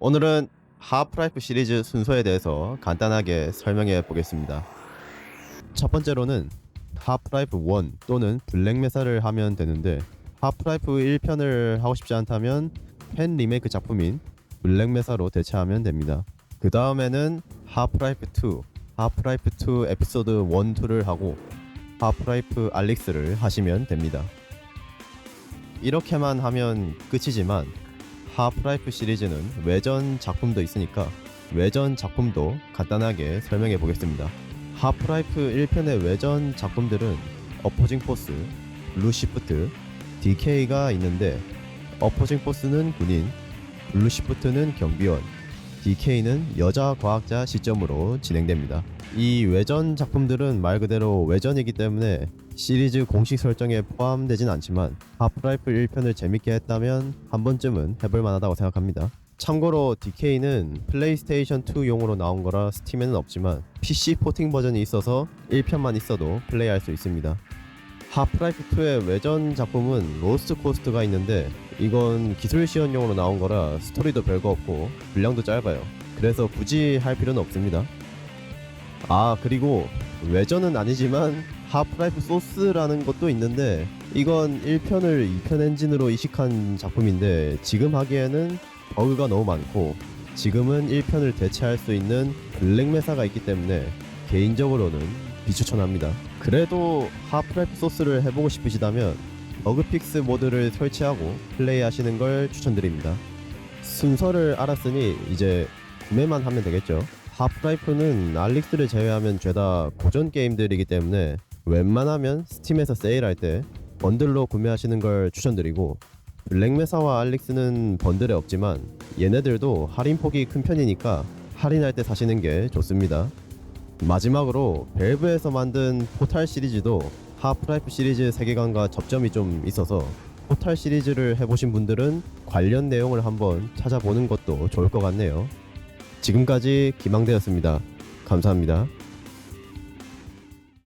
오늘은 하프라이프 시리즈 순서에 대해서 간단하게 설명해 보겠습니다. 첫 번째로는 하프라이프 1 또는 블랙메사를 하면 되는데 하프라이프 1편을 하고 싶지 않다면 팬 리메이크 작품인 블랙메사로 대체하면 됩니다. 그 다음에는 하프라이프 2, 하프라이프 2 에피소드 1, 2를 하고 하프라이프 알릭스를 하시면 됩니다. 이렇게만 하면 끝이지만 하프라이프 시리즈는 외전 작품도 있으니까 외전 작품도 간단하게 설명해 보겠습니다. 하프라이프 1편의 외전 작품들은 어포징 포스, 블루시프트, DK가 있는데 어포징 포스는 군인, 블루시프트는 경비원, DK는 여자 과학자 시점으로 진행됩니다. 이 외전 작품들은 말 그대로 외전이기 때문에 시리즈 공식 설정에 포함되진 않지만 하프라이프 1편을 재밌게 했다면 한 번쯤은 해볼 만하다고 생각합니다. 참고로 DK는 플레이스테이션 2용으로 나온 거라 스팀에는 없지만 PC 포팅 버전이 있어서 1편만 있어도 플레이할 수 있습니다. 하프라이프 2의 외전 작품은 로스트 코스트가 있는데 이건 기술 시연용으로 나온 거라 스토리도 별거 없고 분량도 짧아요. 그래서 굳이 할 필요는 없습니다. 아 그리고 외전은 아니지만 하프라이프 소스라는 것도 있는데 이건 1편을 2편 엔진으로 이식한 작품인데 지금 하기에는 버그가 너무 많고 지금은 1편을 대체할 수 있는 블랙메사가 있기 때문에 개인적으로는 비추천합니다. 그래도 하프라이프 소스를 해보고 싶으시다면 버그픽스 모드를 설치하고 플레이하시는 걸 추천드립니다. 순서를 알았으니 이제 구매만 하면 되겠죠. 하프라이프는 알릭스를 제외하면 죄다 고전 게임들이기 때문에 웬만하면 스팀에서 세일할 때 번들로 구매하시는 걸 추천드리고 블랙메사와 알릭스는 번들에 없지만 얘네들도 할인폭이 큰 편이니까 할인할 때 사시는 게 좋습니다. 마지막으로 벨브에서 만든 포탈 시리즈도 하프라이프 시리즈 세계관과 접점이 좀 있어서 포탈 시리즈를 해보신 분들은 관련 내용을 한번 찾아보는 것도 좋을 것 같네요. 지금까지 김항대였습니다. 감사합니다.